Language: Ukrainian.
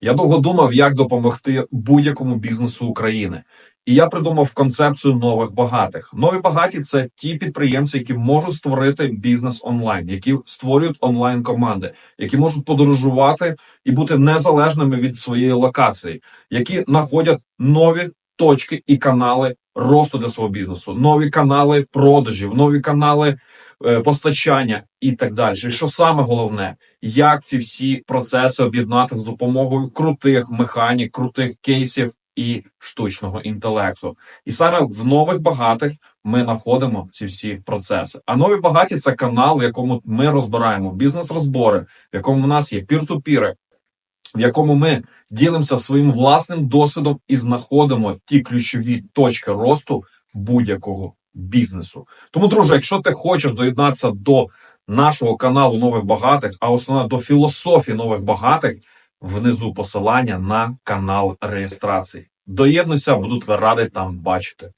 Я довго думав, як допомогти будь-якому бізнесу України. І я придумав концепцію нових багатих. Нові багаті це ті підприємці, які можуть створити бізнес онлайн, які створюють онлайн команди, які можуть подорожувати і бути незалежними від своєї локації, які знаходять нові точки і канали росту для свого бізнесу, нові канали продажів, нові канали постачання і так далі. І що саме головне, як ці всі процеси об'єднати з допомогою крутих механік, крутих кейсів і штучного інтелекту. І саме в нових багатих ми знаходимо ці всі процеси. А нові багаті це канал, в якому ми розбираємо бізнес-розбори, в якому в нас є пір-ту-піри, в якому ми ділимося своїм власним досвідом і знаходимо ті ключові точки росту будь-якого бізнесу. Тому, друже, якщо ти хочеш доєднатися до нашого каналу нових багатих, а основна до філософії нових багатих, внизу посилання на канал реєстрації. Доєднуйся, буду тебе радий там бачити.